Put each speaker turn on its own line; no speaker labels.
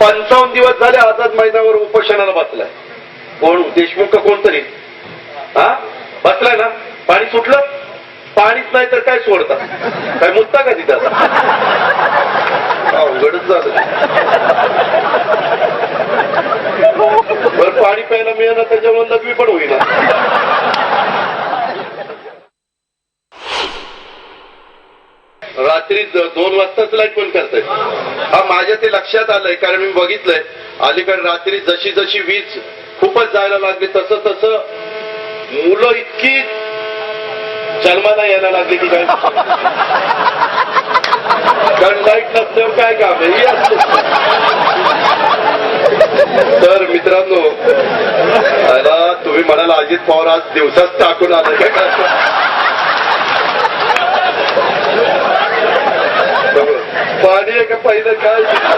पंचावन्न दिवस झाले आझाद मैदानावर उपोषणाला बसलाय. कोण? देशमुख का कोणतरी? हा? बसलाय ना? पाणी सुटलं? पाणीच नाही तर काय सोडता? काय मुद्दा का तिथं आता? अवघडच झालं. बरं पाणी प्यायला मिळालं त्याच्यामुळे लघवी पण होईना. रात्री दोन वाजताच लाइट बंद करताय. हा माझ्या ते लक्षात आलंय कारण मी बघितलंय. अलीकडे रात्री जशी जशी वीज खूपच जायला लागली तसं तसं मुलं इतकी जन्माला यायला लागली की काय? कारण लाइट नसल्यावर काय काम आहे? तर मित्रांनो तुम्ही म्हणाला अजित पवार आज दिवसाच टाकून आलं काय पाणी आहे का पहिलं काय?